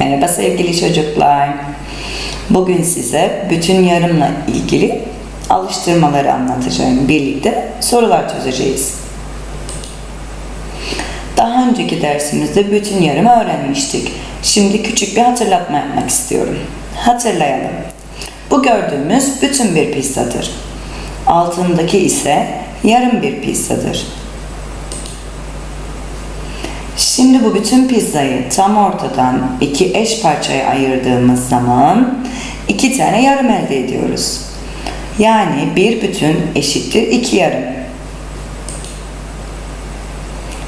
Merhaba sevgili çocuklar. Bugün size bütün yarımla ilgili alıştırmaları anlatacağım. Birlikte sorular çözeceğiz. Daha önceki dersimizde bütün yarımı öğrenmiştik. Şimdi küçük bir hatırlatma yapmak istiyorum. Hatırlayalım. Bu gördüğümüz bütün bir pizzadır. Altındaki ise yarım bir pizzadır. Şimdi bu bütün pizzayı tam ortadan iki eş parçaya ayırdığımız zaman iki tane yarım elde ediyoruz. Yani bir bütün eşittir iki yarım.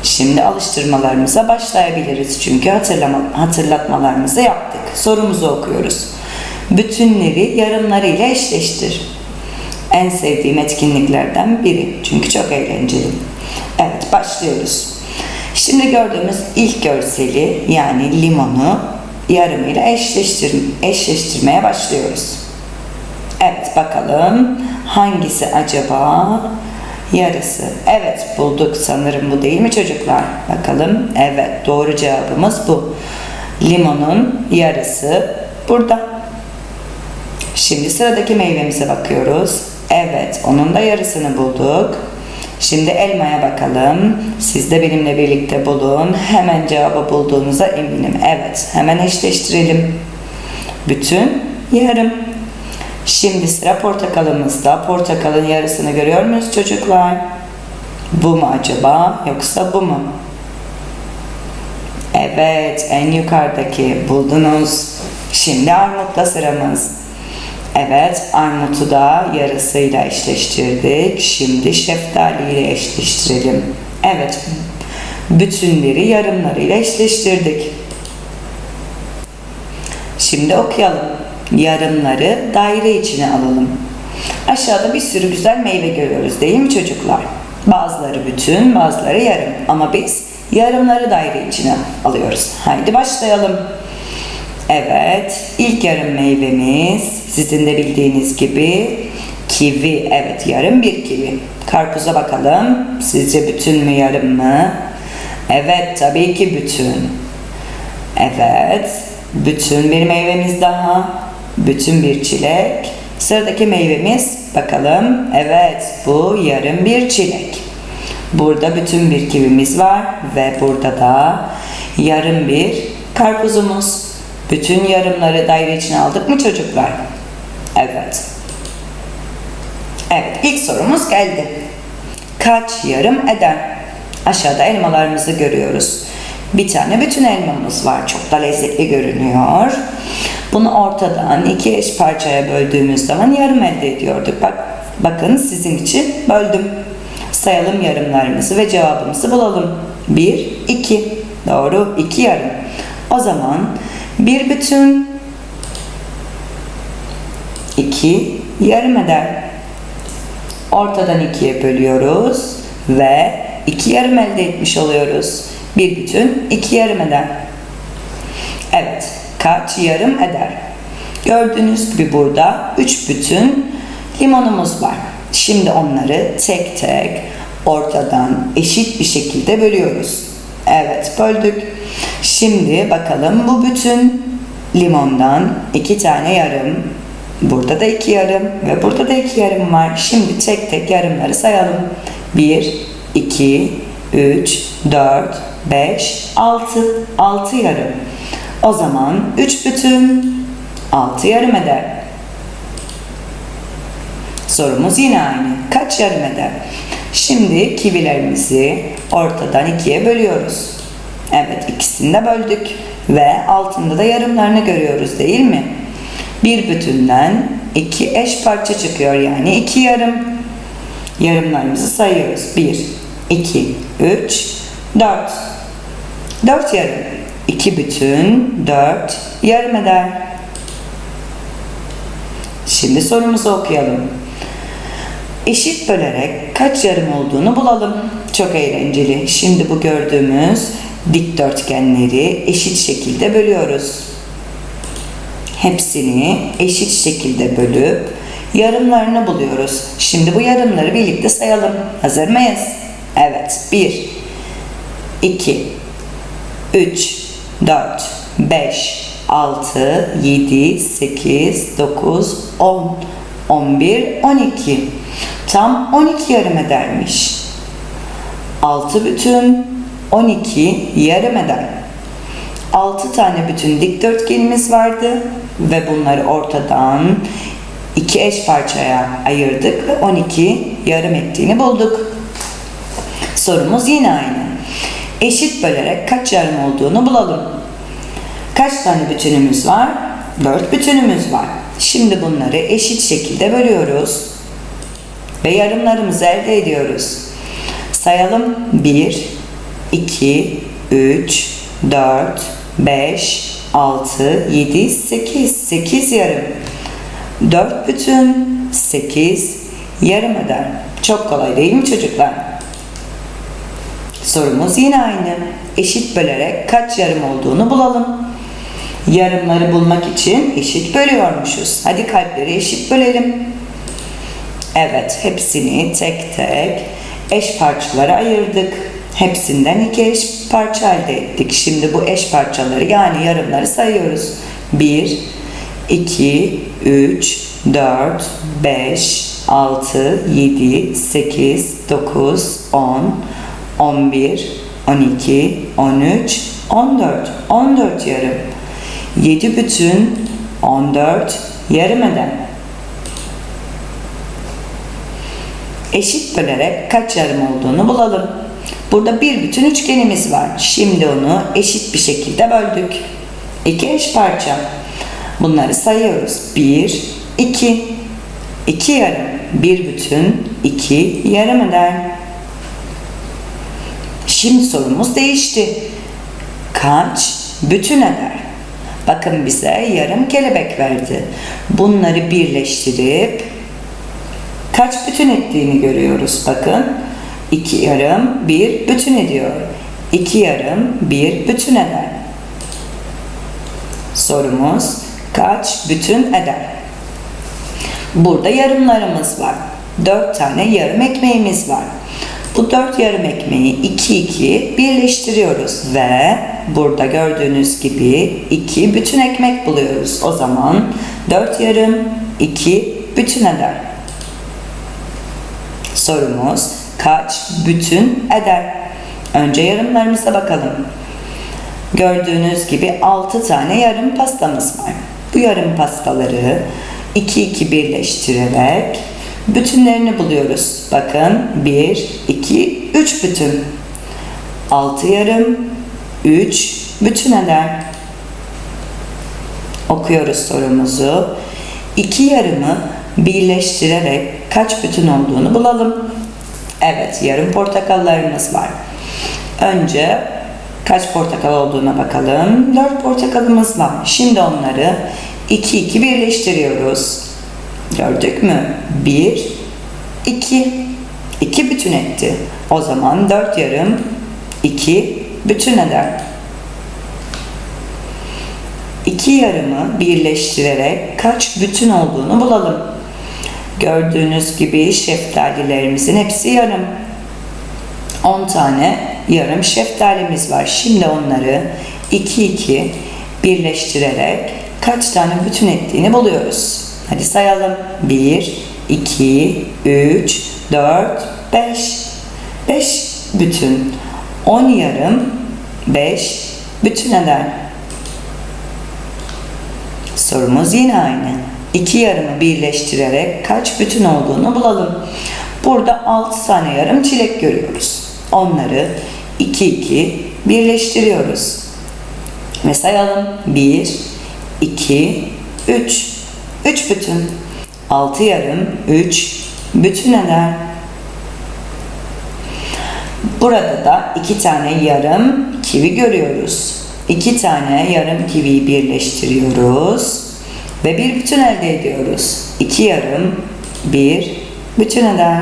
Şimdi alıştırmalarımıza başlayabiliriz. Çünkü hatırlama, hatırlatmalarımızı yaptık. Sorumuzu okuyoruz. Bütünleri yarımlarıyla eşleştir. En sevdiğim etkinliklerden biri. Çünkü çok eğlenceli. Evet başlıyoruz. Şimdi gördüğümüz ilk görseli yani limonu yarımıyla eşleştir eşleştirmeye başlıyoruz. Evet bakalım hangisi acaba yarısı? Evet bulduk sanırım bu değil mi çocuklar? Bakalım evet doğru cevabımız bu. Limonun yarısı burada. Şimdi sıradaki meyvemize bakıyoruz. Evet onun da yarısını bulduk. Şimdi elmaya bakalım. Siz de benimle birlikte bulun. Hemen cevabı bulduğunuza eminim. Evet, hemen eşleştirelim. Bütün yarım. Şimdi sıra portakalımızda. Portakalın yarısını görüyor muyuz çocuklar? Bu mu acaba yoksa bu mu? Evet, en yukarıdaki buldunuz. Şimdi armutla sıramız. Evet, armutu da yarısıyla eşleştirdik. Şimdi şeftali ile eşleştirelim. Evet, bütünleri yarımlarıyla eşleştirdik. Şimdi okuyalım. Yarımları daire içine alalım. Aşağıda bir sürü güzel meyve görüyoruz değil mi çocuklar? Bazıları bütün, bazıları yarım. Ama biz yarımları daire içine alıyoruz. Haydi başlayalım. Evet, ilk yarım meyvemiz sizin de bildiğiniz gibi kivi. Evet, yarım bir kivi. Karpuza bakalım. Sizce bütün mü yarım mı? Evet, tabii ki bütün. Evet, bütün bir meyvemiz daha. Bütün bir çilek. Sıradaki meyvemiz bakalım. Evet, bu yarım bir çilek. Burada bütün bir kivimiz var ve burada da yarım bir karpuzumuz. Bütün yarımları daire içine aldık mı çocuklar? Evet. Evet, ilk sorumuz geldi. Kaç yarım eder? Aşağıda elmalarımızı görüyoruz. Bir tane bütün elmamız var. Çok da lezzetli görünüyor. Bunu ortadan iki eş parçaya böldüğümüz zaman yarım elde ediyorduk. Bak, bakın sizin için böldüm. Sayalım yarımlarımızı ve cevabımızı bulalım. 1, 2. Doğru, 2 yarım. O zaman bir bütün 2 yarım eder. Ortadan ikiye bölüyoruz ve 2 yarım elde etmiş oluyoruz. Bir bütün 2 yarım eder. Evet, kaç yarım eder? Gördüğünüz gibi burada 3 bütün limonumuz var. Şimdi onları tek tek ortadan eşit bir şekilde bölüyoruz. Evet, böldük. Şimdi bakalım bu bütün limondan iki tane yarım, burada da iki yarım ve burada da iki yarım var. Şimdi tek tek yarımları sayalım. 1, 2, 3, 4, 5, 6. 6 yarım. O zaman 3 bütün 6 yarım eder. Sorumuz yine aynı. Kaç yarım eder? Şimdi kivilerimizi ortadan ikiye bölüyoruz. Evet ikisini de böldük ve altında da yarımlarını görüyoruz değil mi? Bir bütünden iki eş parça çıkıyor yani iki yarım. Yarımlarımızı sayıyoruz. Bir, iki, üç, dört. Dört yarım. İki bütün, dört yarım eder. Şimdi sorumuzu okuyalım. Eşit bölerek kaç yarım olduğunu bulalım. Çok eğlenceli. Şimdi bu gördüğümüz dikdörtgenleri eşit şekilde bölüyoruz. Hepsini eşit şekilde bölüp yarımlarını buluyoruz. Şimdi bu yarımları birlikte sayalım. Hazır mıyız? Evet. 1 2 3 4 5 6, 7, 8, 9, 10, 11, 12. Tam 12 yarım edermiş. 6 bütün 12 yarım eder. 6 tane bütün dikdörtgenimiz vardı ve bunları ortadan iki eş parçaya ayırdık ve 12 yarım ettiğini bulduk. Sorumuz yine aynı. Eşit bölerek kaç yarım olduğunu bulalım. Kaç tane bütünümüz var? 4 bütünümüz var. Şimdi bunları eşit şekilde bölüyoruz ve yarımlarımızı elde ediyoruz. Sayalım 1, 2, 3, 4, 5, 6, 7, 8. 8 yarım. 4 bütün 8 yarım eder. Çok kolay değil mi çocuklar? Sorumuz yine aynı. Eşit bölerek kaç yarım olduğunu bulalım. Yarımları bulmak için eşit bölüyormuşuz. Hadi kalpleri eşit bölelim. Evet, hepsini tek tek eş parçalara ayırdık. Hepsinden iki eş parça elde ettik. Şimdi bu eş parçaları yani yarımları sayıyoruz. 1, 2, 3, 4, 5, 6, 7, 8, 9, 10, 11, 12, 13, 14. 14 yarım. 7 bütün 14 yarım eden. Eşit bölerek kaç yarım olduğunu bulalım. Burada bir bütün üçgenimiz var. Şimdi onu eşit bir şekilde böldük. İki eş parça. Bunları sayıyoruz. 1, 2. 2 yarım. Bir bütün 2 yarım eder. Şimdi sorumuz değişti. Kaç bütün eder? Bakın bize yarım kelebek verdi. Bunları birleştirip kaç bütün ettiğini görüyoruz. Bakın iki yarım bir bütün ediyor. İki yarım bir bütün eder. Sorumuz kaç bütün eder? Burada yarımlarımız var. Dört tane yarım ekmeğimiz var. Bu dört yarım ekmeği iki iki birleştiriyoruz ve burada gördüğünüz gibi iki bütün ekmek buluyoruz. O zaman dört yarım iki bütün eder. Sorumuz kaç bütün eder? Önce yarımlarımıza bakalım. Gördüğünüz gibi 6 tane yarım pastamız var. Bu yarım pastaları 2 2 birleştirerek bütünlerini buluyoruz. Bakın 1 2 3 bütün. 6 yarım 3 bütün eder. Okuyoruz sorumuzu. 2 yarımı birleştirerek kaç bütün olduğunu bulalım. Evet, yarım portakallarımız var. Önce kaç portakal olduğuna bakalım. 4 portakalımız var. Şimdi onları 2 2 birleştiriyoruz. Gördük mü? 1 2 2 bütün etti. O zaman 4 yarım 2 bütün eder. İki yarımı birleştirerek kaç bütün olduğunu bulalım. Gördüğünüz gibi şeftalilerimizin hepsi yarım. 10 tane yarım şeftalimiz var. Şimdi onları 2 2 birleştirerek kaç tane bütün ettiğini buluyoruz. Hadi sayalım. 1 2 3 4 5 5 bütün 10 yarım 5 bütün eder. Sorumuz yine aynı. İki yarımı birleştirerek kaç bütün olduğunu bulalım. Burada 6 tane yarım çilek görüyoruz. Onları 2 2 birleştiriyoruz. Ve sayalım. 1 2 3 3 bütün. 6 yarım 3 bütün eder. Burada da iki tane yarım kivi görüyoruz. İki tane yarım kiviyi birleştiriyoruz ve bir bütün elde ediyoruz. İki yarım, bir bütün eder.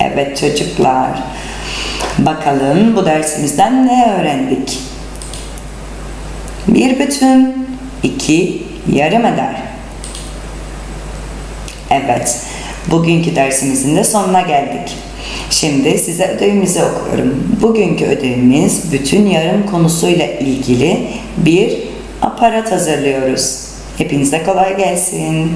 Evet çocuklar, bakalım bu dersimizden ne öğrendik? Bir bütün, iki yarım eder. Evet, bugünkü dersimizin de sonuna geldik. Şimdi size ödevimizi okuyorum. Bugünkü ödevimiz bütün yarım konusuyla ilgili bir aparat hazırlıyoruz. Hepinize kolay gelsin.